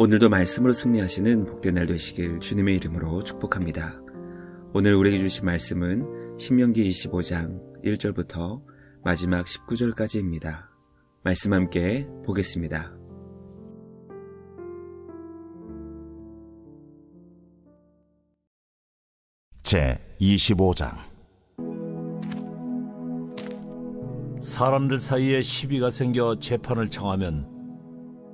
오늘도 말씀으로 승리하시는 복된 날 되시길 주님의 이름으로 축복합니다. 오늘 우리에게 주신 말씀은 신명기 25장 1절부터 마지막 19절까지입니다. 말씀 함께 보겠습니다. 제 25장 사람들 사이에 시비가 생겨 재판을 청하면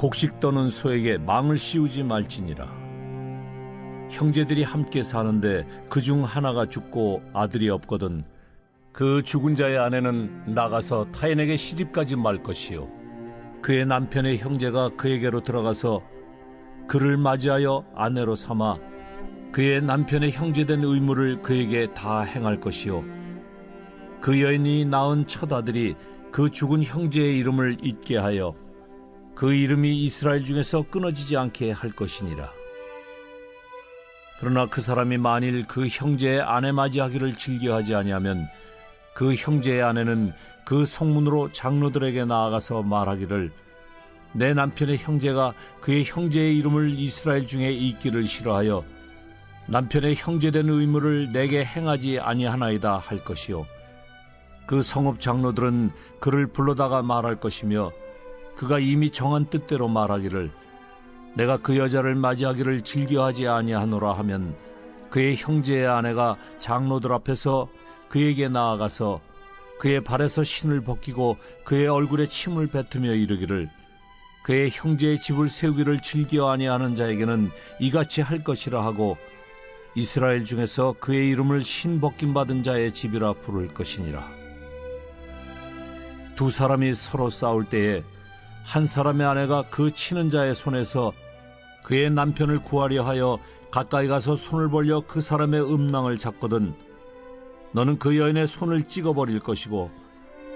곡식 떠는 소에게 망을 씌우지 말지니라. 형제들이 함께 사는데 그 중 하나가 죽고 아들이 없거든 그 죽은 자의 아내는 나가서 타인에게 시집가지 말 것이요. 그의 남편의 형제가 그에게로 들어가서 그를 맞이하여 아내로 삼아 그의 남편의 형제된 의무를 그에게 다 행할 것이요. 그 여인이 낳은 첫 아들이 그 죽은 형제의 이름을 잊게 하여 그 이름이 이스라엘 중에서 끊어지지 않게 할 것이니라. 그러나 그 사람이 만일 그 형제의 아내 맞이하기를 즐겨하지 아니하면 그 형제의 아내는 그 성문으로 장로들에게 나아가서 말하기를 내 남편의 형제가 그의 형제의 이름을 이스라엘 중에 잊기를 싫어하여 남편의 형제된 의무를 내게 행하지 아니하나이다 할 것이요 그 성읍 장로들은 그를 불러다가 말할 것이며 그가 이미 정한 뜻대로 말하기를 내가 그 여자를 맞이하기를 즐겨하지 아니하노라 하면 그의 형제의 아내가 장로들 앞에서 그에게 나아가서 그의 발에서 신을 벗기고 그의 얼굴에 침을 뱉으며 이르기를 그의 형제의 집을 세우기를 즐겨 아니하는 자에게는 이같이 할 것이라 하고 이스라엘 중에서 그의 이름을 신 벗김 받은 자의 집이라 부를 것이니라. 두 사람이 서로 싸울 때에 한 사람의 아내가 그 치는 자의 손에서 그의 남편을 구하려 하여 가까이 가서 손을 벌려 그 사람의 음낭을 잡거든 너는 그 여인의 손을 찍어버릴 것이고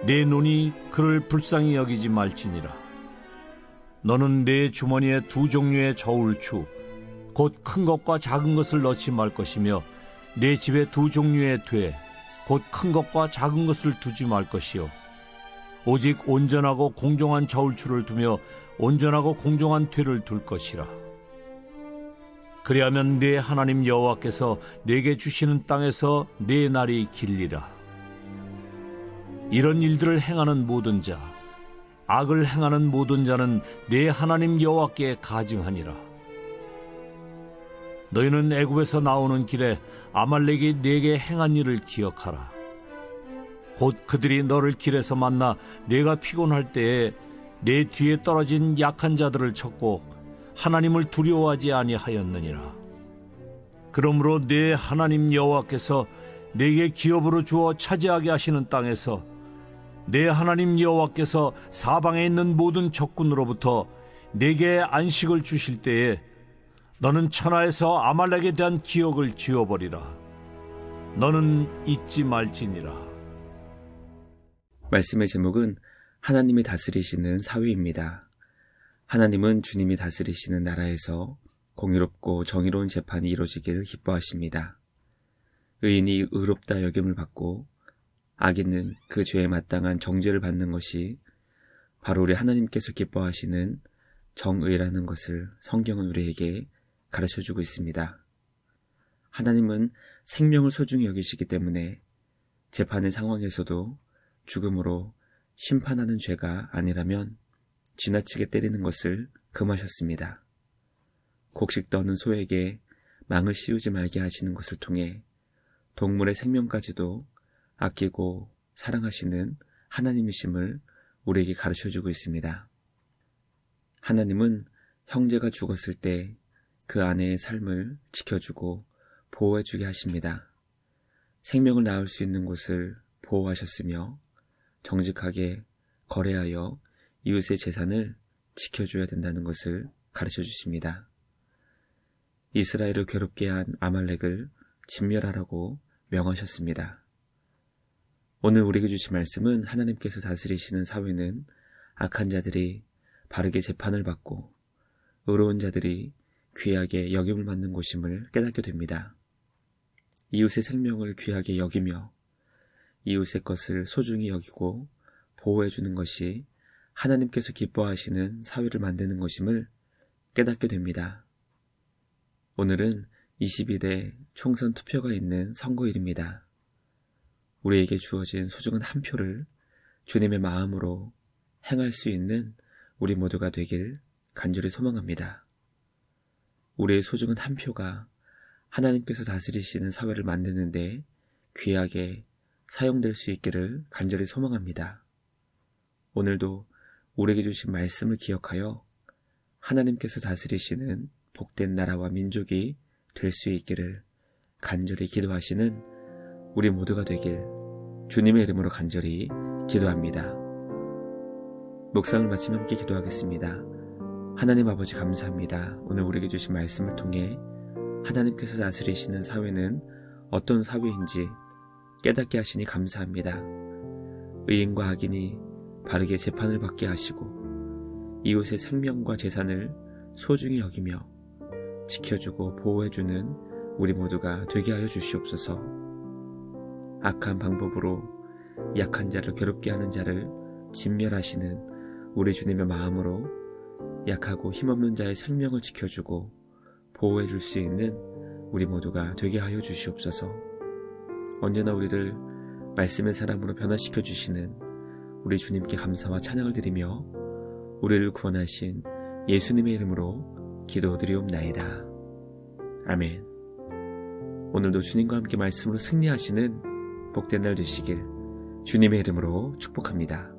내 눈이 그를 불쌍히 여기지 말지니라. 너는 내 주머니에 두 종류의 저울추, 곧 큰 것과 작은 것을 넣지 말 것이며 내 집에 두 종류의 퇴, 곧큰 것과 작은 것을 두지 말 것이요. 오직 온전하고 공정한 저울추를 두며 온전하고 공정한 퇴를 둘 것이라. 그리하면 네 하나님 여호와께서 내게 주시는 땅에서 네 날이 길리라. 이런 일들을 행하는 모든 자, 악을 행하는 모든 자는 네 하나님 여호와께 가증하니라. 너희는 애굽에서 나오는 길에 아말렉이 네게 행한 일을 기억하라. 곧 그들이 너를 길에서 만나 네가 피곤할 때에 내 뒤에 떨어진 약한 자들을 쳤고 하나님을 두려워하지 아니하였느니라. 그러므로 내 하나님 여호와께서 내게 기업으로 주어 차지하게 하시는 땅에서 내 하나님 여호와께서 사방에 있는 모든 적군으로부터 내게 안식을 주실 때에 너는 천하에서 아말렉에 대한 기억을 지워버리라. 너는 잊지 말지니라. 말씀의 제목은 하나님이 다스리시는 사회입니다. 하나님은 주님이 다스리시는 나라에서 공의롭고 정의로운 재판이 이루어지기를 기뻐하십니다. 의인이 의롭다 여김을 받고 악인은 그 죄에 마땅한 정죄를 받는 것이 바로 우리 하나님께서 기뻐하시는 정의라는 것을 성경은 우리에게 가르쳐 주고 있습니다. 하나님은 생명을 소중히 여기시기 때문에 재판의 상황에서도 죽음으로 심판하는 죄가 아니라면 지나치게 때리는 것을 금하셨습니다. 곡식 떠는 소에게 망을 씌우지 말게 하시는 것을 통해 동물의 생명까지도 아끼고 사랑하시는 하나님이심을 우리에게 가르쳐 주고 있습니다. 하나님은 형제가 죽었을 때 그 아내의 삶을 지켜주고 보호해주게 하십니다. 생명을 낳을 수 있는 곳을 보호하셨으며 정직하게 거래하여 이웃의 재산을 지켜줘야 된다는 것을 가르쳐 주십니다. 이스라엘을 괴롭게 한 아말렉을 진멸하라고 명하셨습니다. 오늘 우리에게 주신 말씀은 하나님께서 다스리시는 사회는 악한 자들이 바르게 재판을 받고 의로운 자들이 귀하게 여김을 받는 곳임을 깨닫게 됩니다. 이웃의 생명을 귀하게 여기며 이웃의 것을 소중히 여기고 보호해 주는 것이 하나님께서 기뻐하시는 사회를 만드는 것임을 깨닫게 됩니다. 오늘은 22대 총선 투표가 있는 선거일입니다. 우리에게 주어진 소중한 한 표를 주님의 마음으로 행할 수 있는 우리 모두가 되길 간절히 소망합니다. 우리의 소중한 한 표가 하나님께서 다스리시는 사회를 만드는데 귀하게 사용될 수 있기를 간절히 소망합니다. 오늘도 우리에게 주신 말씀을 기억하여 하나님께서 다스리시는 복된 나라와 민족이 될 수 있기를 간절히 기도하시는 우리 모두가 되길 주님의 이름으로 간절히 기도합니다. 묵상을 마치며 함께 기도하겠습니다. 하나님 아버지 감사합니다. 오늘 우리에게 주신 말씀을 통해 하나님께서 다스리시는 사회는 어떤 사회인지 깨닫게 하시니 감사합니다. 의인과 악인이 바르게 재판을 받게 하시고 이웃의 생명과 재산을 소중히 여기며 지켜주고 보호해주는 우리 모두가 되게 하여 주시옵소서. 악한 방법으로 약한 자를 괴롭게 하는 자를 진멸하시는 우리 주님의 마음으로 약하고 힘없는 자의 생명을 지켜주고 보호해 줄 수 있는 우리 모두가 되게 하여 주시옵소서. 언제나 우리를 말씀의 사람으로 변화시켜 주시는 우리 주님께 감사와 찬양을 드리며 우리를 구원하신 예수님의 이름으로 기도드리옵나이다. 아멘. 오늘도 주님과 함께 말씀으로 승리하시는 복된 날 되시길 주님의 이름으로 축복합니다.